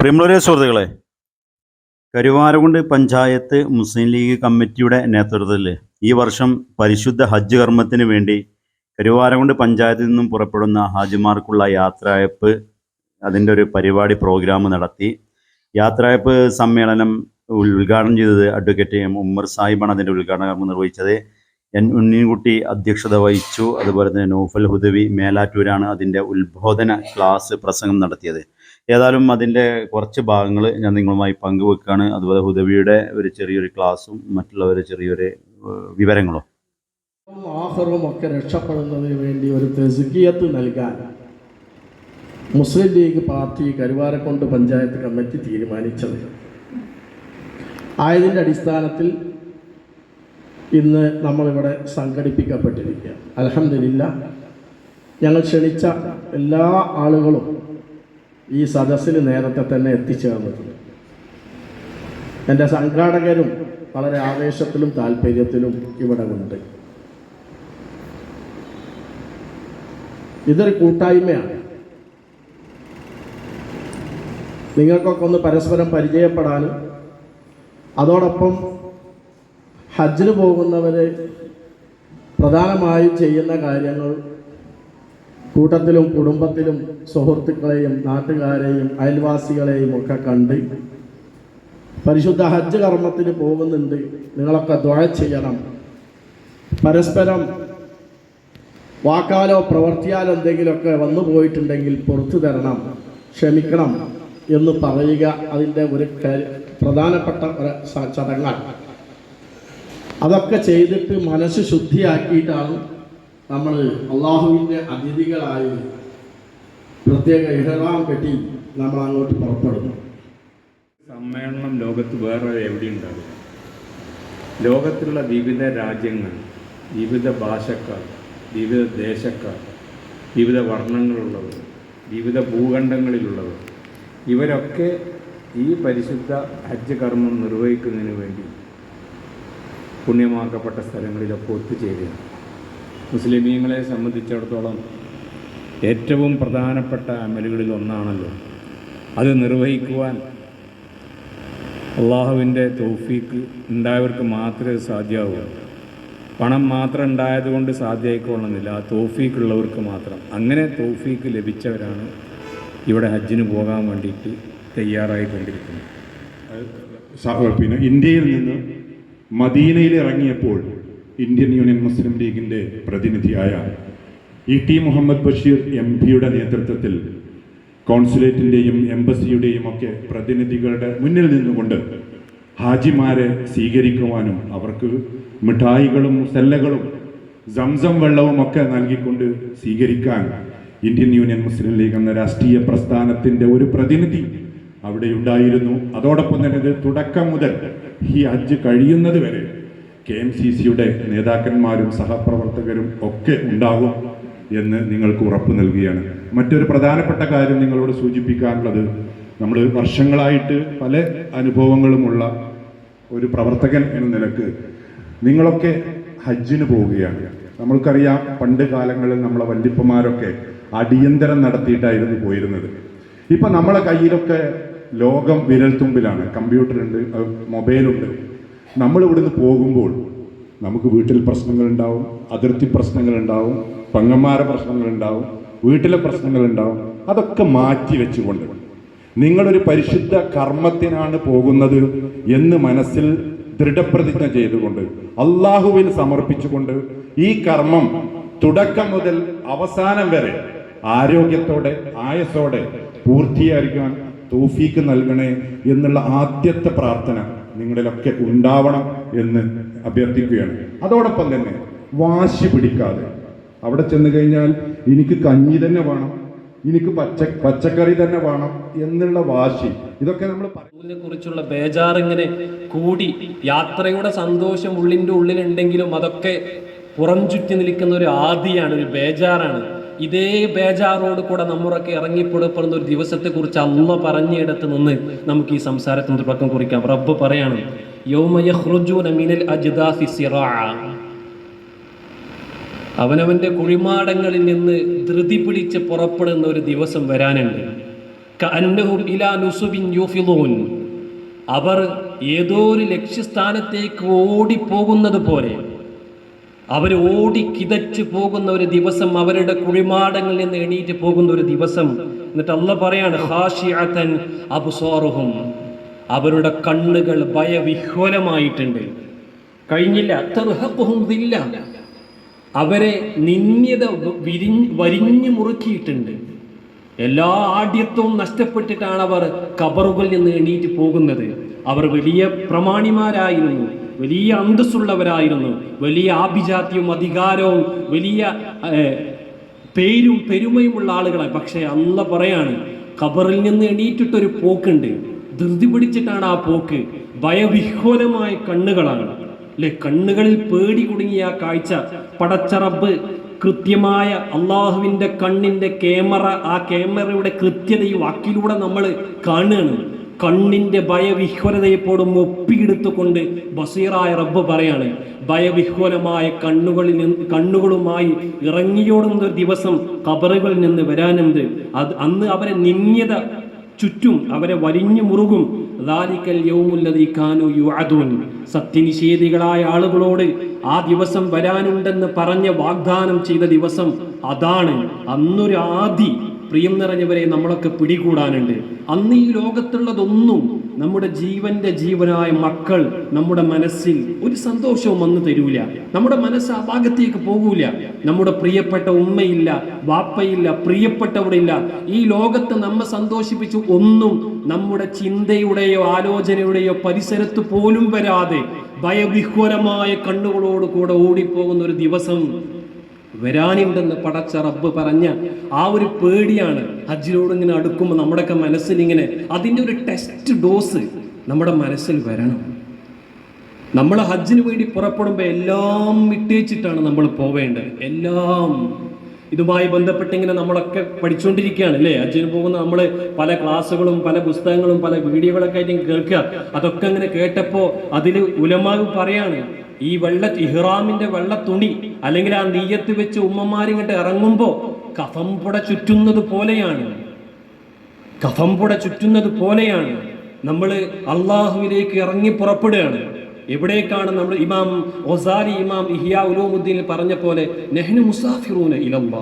പ്രിയമുള്ളവരെ സുഹൃത്തുക്കളെ കരുവാരകുണ്ട് പഞ്ചായത്ത് മുസ്ലിം ലീഗ് കമ്മിറ്റിയുടെ നേതൃത്വത്തിൽ ഈ വർഷം പരിശുദ്ധ ഹജ്ജ് കർമ്മത്തിന് വേണ്ടി കരുവാരകുണ്ട് പഞ്ചായത്തിൽ നിന്നും പുറപ്പെടുന്ന ഹാജിമാർക്കുള്ള യാത്രയപ്പ് അതിന്റെ ഒരു പരിപാടി പ്രോഗ്രാം നടത്തി. യാത്രയപ്പ് സമ്മേളനം ഉദ്ഘാടനം ചെയ്തത് അഡ്വക്കേറ്റ് എം ഉമ്മർ സാഹിബാണ് അതിന്റെ ഉദ്ഘാടന കർമ്മം നിർവഹിച്ചത്. എൻ ഉണ്ണിൻകുട്ടി അധ്യക്ഷത വഹിച്ചു. അതുപോലെ തന്നെ നൗഫൽ ഹുദവി മേലാറ്റൂരാണ് അതിന്റെ ഉത്ബോധന ക്ലാസ് പ്രസംഗം നടത്തിയത്. ഏതായാലും അതിന്റെ കുറച്ച് ഭാഗങ്ങൾ ഞാൻ നിങ്ങളുമായി പങ്കുവെക്കുകയാണ്. അതുപോലെ ഹുദവിയുടെ ഒരു ചെറിയൊരു ക്ലാസ്സും മറ്റുള്ളവരുടെ ചെറിയൊരു വിവരങ്ങളും. ആഹറും ഒക്കെ രക്ഷപ്പെടുന്നതിന് വേണ്ടി ഒരു തെസുക്കിയത്ത് നൽകാൻ മുസ്ലിം ലീഗ് പാർട്ടി കരുവാരക്കൊണ്ട് പഞ്ചായത്ത് കമ്മിറ്റി തീരുമാനിച്ചത്. ആയതിന്റെ അടിസ്ഥാനത്തിൽ ഇന്ന് നമ്മളിവിടെ സംഘടിപ്പിക്കപ്പെട്ടിരിക്കുക അലഹമില്ല ഞങ്ങൾ ക്ഷണിച്ച എല്ലാ ആളുകളും ഈ സദസ്സിന് നേരത്തെ തന്നെ എത്തിച്ചേർന്നിട്ടുണ്ട് എന്റെ സംഘാടകരും വളരെ ആവേശത്തിലും താല്പര്യത്തിലും ഇവിടെ ഉണ്ട്. ഇതൊരു കൂട്ടായ്മയാണ്. നിങ്ങൾക്കൊക്കെ ഒന്ന് പരസ്പരം പരിചയപ്പെടാനും അതോടൊപ്പം ഹജ്ജിന് പോകുന്നവർ പ്രധാനമായും ചെയ്യുന്ന കാര്യങ്ങൾ കൂട്ടത്തിലും കുടുംബത്തിലും സുഹൃത്തുക്കളെയും നാട്ടുകാരെയും അയൽവാസികളെയും ഒക്കെ കണ്ട് പരിശുദ്ധ ഹജ്ജ് കർമ്മത്തിന് പോകുന്നുണ്ട്. നിങ്ങളൊക്കെ ദ്വഴ ചെയ്യണം. പരസ്പരം വാക്കാലോ പ്രവർത്തിയാലോ എന്തെങ്കിലുമൊക്കെ വന്നു പോയിട്ടുണ്ടെങ്കിൽ പുറത്തു തരണം. ക്ഷമിക്കണം എന്ന് പറയുക അതിന്റെ ഒരു പ്രധാനപ്പെട്ട ഒരു ചടങ്ങാണ്. അതൊക്കെ ചെയ്തിട്ട് മനസ്സ് ശുദ്ധിയാക്കിയിട്ടാണ് നമ്മൾ അള്ളാഹുവിന്റെ അതിഥികളായി പ്രത്യേക ഇഹറാം കെട്ടി നമ്മൾ അങ്ങോട്ട് പുറപ്പെടുന്നു. സമ്മേളനം ലോകത്ത് വേറെ എവിടെ ഉണ്ടാവില്ല. ലോകത്തിലുള്ള വിവിധ രാജ്യങ്ങൾ വിവിധ ഭാഷക്കാർ വിവിധ ദേശക്കാർ വിവിധ വർണങ്ങളുള്ളവർ വിവിധ ഭൂഖണ്ഡങ്ങളിലുള്ളവർ ഇവരൊക്കെ ഈ പരിശുദ്ധ ഹജ്ജ് കർമ്മം നിർവഹിക്കുന്നതിന് വേണ്ടി പുണ്യമാക്കപ്പെട്ട സ്ഥലങ്ങളിലൊക്കെ ഒത്തുചേരുകയാണ്. മുസ്ലിമീങ്ങളെ സംബന്ധിച്ചിടത്തോളം ഏറ്റവും പ്രധാനപ്പെട്ട അമലുകളിൽ ഒന്നാണല്ലോ. അത് നിർവഹിക്കുവാൻ അള്ളാഹുവിന്റെ തോഫീക്ക് ഉണ്ടായവർക്ക് മാത്രമേ സാധ്യമാവുക പണം മാത്രം ഉണ്ടായതുകൊണ്ട് സാധ്യമായിക്കൊള്ളുന്നില്ല. ആ തോഫീക്കുള്ളവർക്ക് മാത്രം. അങ്ങനെ തോഫീക്ക് ലഭിച്ചവരാണ് ഇവിടെ ഹജ്ജിന് പോകാൻ വേണ്ടിയിട്ട് തയ്യാറായിക്കൊണ്ടിരിക്കുന്നത്. പിന്നെ ഇന്ത്യയിൽ നിന്ന് മദീനയിൽ ഇറങ്ങിയപ്പോൾ ഇന്ത്യൻ യൂണിയൻ മുസ്ലിം ലീഗിന്റെ പ്രതിനിധിയായ E T Muhammad Basheer M പിയുടെ നേതൃത്വത്തിൽ കോൺസുലേറ്റിന്റെയും എംബസിയുടെയും ഒക്കെ പ്രതിനിധികളുടെ മുന്നിൽ നിന്നുകൊണ്ട് ഹാജിമാരെ സ്വീകരിക്കുവാനും അവർക്ക് മിഠായികളും സെല്ലകളും സംസം വെള്ളവും ഒക്കെ നൽകിക്കൊണ്ട് സ്വീകരിക്കാൻ ഇന്ത്യൻ യൂണിയൻ മുസ്ലിം ലീഗ് എന്ന രാഷ്ട്രീയ പ്രസ്ഥാനത്തിന്റെ ഒരു പ്രതിനിധി അവിടെ ഉണ്ടായിരുന്നു അതോടൊപ്പം തന്നെ തുടക്കം മുതൽ ഈ ഹജ്ജ് കഴിയുന്നത് വരെ കെ എം സി സിയുടെ നേതാക്കന്മാരും സഹപ്രവർത്തകരും ഒക്കെ ഉണ്ടാകും എന്ന് നിങ്ങൾക്ക് ഉറപ്പ് നൽകുകയാണ്. മറ്റൊരു പ്രധാനപ്പെട്ട കാര്യം നിങ്ങളോട് സൂചിപ്പിക്കാനുള്ളത് നമ്മൾ വർഷങ്ങളായിട്ട് പല അനുഭവങ്ങളുമുള്ള ഒരു പ്രവർത്തകൻ എന്ന നിലയ്ക്ക് നിങ്ങളൊക്കെ ഹജ്ജിന് പോവുകയാണ്. നമ്മൾക്കറിയാം പണ്ട് കാലങ്ങളിൽ നമ്മളെ വല്യപ്പന്മാരൊക്കെ അടിയന്തരം നടത്തിയിട്ടായിരുന്നു പോയിരുന്നത്. ഇപ്പം നമ്മളെ കയ്യിലൊക്കെ ലോകം വിരൽത്തുമ്പിലാണ്. കമ്പ്യൂട്ടർ ഉണ്ട് മൊബൈലുണ്ട്. നമ്മൾ ഇവിടുന്ന് പോകുമ്പോൾ നമുക്ക് വീട്ടിൽ പ്രശ്നങ്ങളുണ്ടാവും അതിർത്തി പ്രശ്നങ്ങളുണ്ടാവും പങ്ങന്മാരെ പ്രശ്നങ്ങളുണ്ടാവും വീട്ടിലെ പ്രശ്നങ്ങളുണ്ടാവും. അതൊക്കെ മാറ്റി വെച്ചുകൊണ്ട് നിങ്ങളൊരു പരിശുദ്ധ കർമ്മത്തിനാണ് പോകുന്നത് എന്ന് മനസ്സിൽ ദൃഢപ്രതിജ്ഞ ചെയ്തുകൊണ്ട് അള്ളാഹുവിന് സമർപ്പിച്ചുകൊണ്ട് ഈ കർമ്മം തുടക്കം മുതൽ അവസാനം വരെ ആരോഗ്യത്തോടെ ആയസോടെ പൂർത്തീകരിക്കാൻ തോഫീക്ക് നൽകണേ എന്നുള്ള ആദ്യത്തെ പ്രാർത്ഥന നിങ്ങളിലൊക്കെ ഉണ്ടാവണം എന്ന് അഭ്യർത്ഥിക്കുകയാണ്. അതോടൊപ്പം തന്നെ വാശി പിടിക്കാതെ. അവിടെ ചെന്ന് കഴിഞ്ഞാൽ എനിക്ക് കഞ്ഞി തന്നെ വേണം എനിക്ക് പച്ച പച്ചക്കറി തന്നെ വേണം എന്നുള്ള വാശി. ഇതൊക്കെ നമ്മൾ ഇതിനെ കുറിച്ചുള്ള ബേജാറിങ്ങനെ കൂടി യാത്രയുടെ സന്തോഷം ഉള്ളിന്റെ ഉള്ളിലുണ്ടെങ്കിലും അതൊക്കെ പുറം ചുറ്റി നിൽക്കുന്ന ഒരു ആദിയാണ് ഒരു ബേജാറാണ്. ഇതേ ബേജാറോട് കൂടെ നമ്മുറൊക്കെ ഇറങ്ങിപ്പെടപ്പെടുന്ന ഒരു ദിവസത്തെക്കുറിച്ച് അള്ള പറഞ്ഞിടത്ത് നിന്ന് നമുക്ക് ഈ സംസാരത്തിന് തുടക്കം കുറിക്കാം. റബ്ബ് പറയാണ് അവനവന്റെ കുഴിമാടങ്ങളിൽ നിന്ന് ധൃതി പിടിച്ച് പുറപ്പെടുന്ന ഒരു ദിവസം വരാനുണ്ട്. അവർ ഏതോ ഒരു ലക്ഷ്യസ്ഥാനത്തേക്ക് ഓടിപ്പോകുന്നത് പോലെ അവർ ഓടി കിതച്ച് പോകുന്ന ഒരു ദിവസം അവരുടെ കുഴിമാടങ്ങളിൽ നിന്ന് എണീറ്റ് പോകുന്ന ഒരു ദിവസം. എന്നിട്ട് അല്ല പറയാണ് അബ്സാറുഹും. അവരുടെ കണ്ണുകൾ ഭയവിഹ്വലമായിട്ടുണ്ട്. കഴിഞ്ഞില്ല. തർഹഖുഹും ദില്ല. അവരെ നിന്യത വിരിഞ്ഞ് വരിഞ്ഞു മുറുക്കിയിട്ടുണ്ട്. എല്ലാ ആഢ്യത്വവും നഷ്ടപ്പെട്ടിട്ടാണ് അവർ കബറുകളിൽ നിന്ന് എണീറ്റ് പോകുന്നത്. അവർ വലിയ പ്രമാണിമാരായിരുന്നു. വലിയ അന്തസ്സുള്ളവരായിരുന്നു. വലിയ ആഭിജാത്യവും അധികാരവും വലിയ പേരും പേരും പെരുമയുമുള്ള ആളുകളെ പക്ഷേ അല്ല പറയാണ് ഖബറിൽ നിന്ന് എണീറ്റിട്ടൊരു പോക്കുണ്ട്. ധൃതി പിടിച്ചിട്ടാണ് ആ പോക്ക്. ഭയവിഹ്വലമായ കണ്ണുകളാണ്. അല്ലെ? കണ്ണുകളിൽ പേടി കുടുങ്ങിയ ആ കാഴ്ച. പടച്ചറബ് കൃത്യമായ അള്ളാഹുവിന്റെ കണ്ണിന്റെ ക്യാമറ ആ ക്യാമറയുടെ കൃത്യത ഈ വാക്കിലൂടെ നമ്മൾ കാണുകയാണ്. കണ്ണിന്റെ ഭയവിഹ്വലതയെപ്പോഴും ഒപ്പിയെടുത്തുകൊണ്ട് ബസീറായ റബ്ബ് പറയാണ് ഭയവിഹ്വലമായ കണ്ണുകളിൽ നിന്ന് കണ്ണുകളുമായി ഇറങ്ങിയോടുന്ന ഒരു ദിവസം കബറുകളിൽ നിന്ന് വരാനുണ്ട്. അത് അന്ന് അവരെ നിന്യത ചുറ്റും അവരെ വലിഞ്ഞു മുറുകും. സത്യനിഷേധികളായ ആളുകളോട് ആ ദിവസം വരാനുണ്ടെന്ന് പറഞ്ഞ് വാഗ്ദാനം ചെയ്ത ദിവസം അതാണ്. അന്നൊരു ആദി പ്രിയം നിറഞ്ഞവരെ നമ്മളൊക്കെ പിടികൂടാനുണ്ട്. അന്ന് ഈ ലോകത്തുള്ളതൊന്നും നമ്മുടെ ജീവന്റെ ജീവനായ മക്കൾ നമ്മുടെ മനസ്സിൽ ഒരു സന്തോഷവും വന്നു തരൂല. നമ്മുടെ മനസ്സ് ആ ഭാഗത്തേക്ക് പോകൂല. നമ്മുടെ പ്രിയപ്പെട്ട ഉമ്മയില്ല വാപ്പയില്ല പ്രിയപ്പെട്ടവരില്ല. ഈ ലോകത്ത് നമ്മെ സന്തോഷിപ്പിച്ചു ഒന്നും നമ്മുടെ ചിന്തയുടെയോ ആലോചനയുടെയോ പരിസരത്ത് പോലും വരാതെ ഭയവിഹ്വരമായ കണ്ണുകളോട് കൂടെ ഓടിപ്പോകുന്ന ഒരു ദിവസം വരാനുണ്ടെന്ന് പടച്ച റബ്ബ് പറഞ്ഞ ആ ഒരു പേടിയാണ് ഹജ്ജിനോട് ഇങ്ങനെ അടുക്കുമ്പോൾ നമ്മുടെയൊക്കെ മനസ്സിൽ ഇങ്ങനെ അതിന്റെ ഒരു ടെസ്റ്റ് ഡോസ് നമ്മുടെ മനസ്സിൽ വരണം. നമ്മൾ ഹജ്ജിന് വേണ്ടി പുറപ്പെടുമ്പോൾ എല്ലാം വിട്ടേച്ചിട്ടാണ് നമ്മൾ പോവേണ്ടത്. എല്ലാം. ഇതുമായി ബന്ധപ്പെട്ടിങ്ങനെ നമ്മളൊക്കെ പഠിച്ചുകൊണ്ടിരിക്കുകയാണ് അല്ലേ? ഹജ്ജിന് പോകുന്ന നമ്മൾ പല ക്ലാസ്സുകളും പല പുസ്തകങ്ങളും പല വീഡിയോകളൊക്കെ ആയിട്ട് കേൾക്കുക. അതൊക്കെ ഇങ്ങനെ കേട്ടപ്പോൾ അതിൽ ഉലമാവ് പറയാണ് ഈ വെള്ള ഇഹ്റാമിന്റെ വെള്ള തുണി അല്ലെങ്കിൽ ആ നെയ്യത്ത് വെച്ച് ഉമ്മമാരിങ്ങോട്ട് ഇറങ്ങുമ്പോൾ കഫംപുട ചുറ്റുന്നത് പോലെയാണ്. കഫംപുട ചുറ്റുന്നത് പോലെയാണ്. നമ്മൾ അള്ളാഹുവിലേക്ക് ഇറങ്ങി പുറപ്പെടുകയാണ്. എവിടേക്കാണ് നമ്മൾ ഇമാം ഒസാരി ഇമാം ഇഹിയ ഉലൂമുദ്ദീനിൽ പറഞ്ഞ പോലെ നെഹ്നു മുസാഫിറൂന ഇലംബ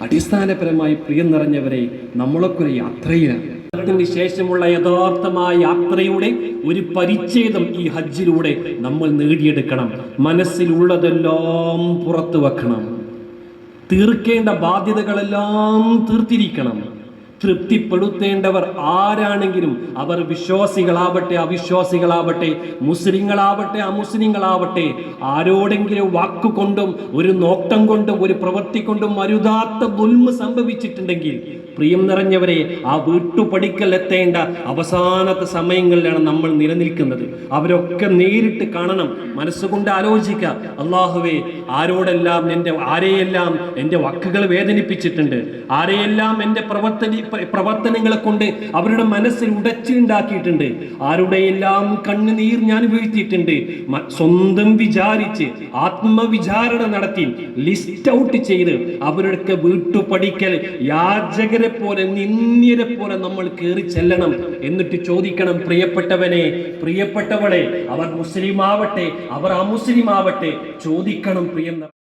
അടിസ്ഥാനപരമായി പ്രിയം നിറഞ്ഞവരെ നമ്മളൊക്കെ ഒരു യാത്രയിലാണ് ത്തിന് ശേഷമുള്ള യഥാർത്ഥമായ യാത്രയുടെ ഒരു പരിച്ഛേദം ഈ ഹജ്ജിലൂടെ നമ്മൾ നേടിയെടുക്കണം. മനസ്സിലുള്ളതെല്ലാം പുറത്തു വെക്കണം. തീർക്കേണ്ട ബാധ്യതകളെല്ലാം തീർത്തിരിക്കണം. തൃപ്തിപ്പെടുത്തേണ്ടവർ ആരാണെങ്കിലും അവർ വിശ്വാസികളാവട്ടെ അവിശ്വാസികളാവട്ടെ മുസ്ലിങ്ങളാവട്ടെ അമുസ്ലിങ്ങളാവട്ടെ ആരോടെങ്കിലും വാക്കുകൊണ്ടും ഒരു നോട്ടം കൊണ്ടും ഒരു പ്രവൃത്തി കൊണ്ടും മരുതാത്ത ദുൽമ സംഭവിച്ചിട്ടുണ്ടെങ്കിൽ പ്രിയം നിറഞ്ഞവരെ ആ വീട്ടുപടിക്കൽ എത്തേണ്ട അവസാനത്തെ സമയങ്ങളിലാണ് നമ്മൾ നിലനിൽക്കുന്നത്. അവരൊക്കെ നേരിട്ട് കാണണം മനസ്സുകൊണ്ട് ആലോചിക്കുക. അള്ളാഹുവേ ആരോടെല്ലാം എന്റെ ആരെയെല്ലാം എന്റെ വാക്കുകൾ വേദനിപ്പിച്ചിട്ടുണ്ട് ആരെയെല്ലാം എന്റെ പ്രവർത്തന പ്രവർത്തനങ്ങളെ കൊണ്ട് അവരുടെ മനസ്സിൽ ഉടച്ചുണ്ടാക്കിയിട്ടുണ്ട്. ആരുടെയെല്ലാം കണ്ണുനീർ ഞാൻ വീഴ്ത്തിയിട്ടുണ്ട് സ്വന്തം വിചാരിച്ച് ആത്മവിചാരണ നടത്തി ലിസ്റ്റ് ഔട്ട് ചെയ്ത് അവരുടെ വീട്ടുപടിക്കൽ യാചകരെ പോലെ നിന്ദ്യരെ പോലെ നമ്മൾ കയറി ചെല്ലണം എന്നിട്ട് ചോദിക്കണം പ്രിയപ്പെട്ടവനെ പ്രിയപ്പെട്ടവളെ അവർ മുസ്ലിം ആവട്ടെ അവർ അമുസ്ലിം ആവട്ടെ ചോദിക്കണം പ്രിയം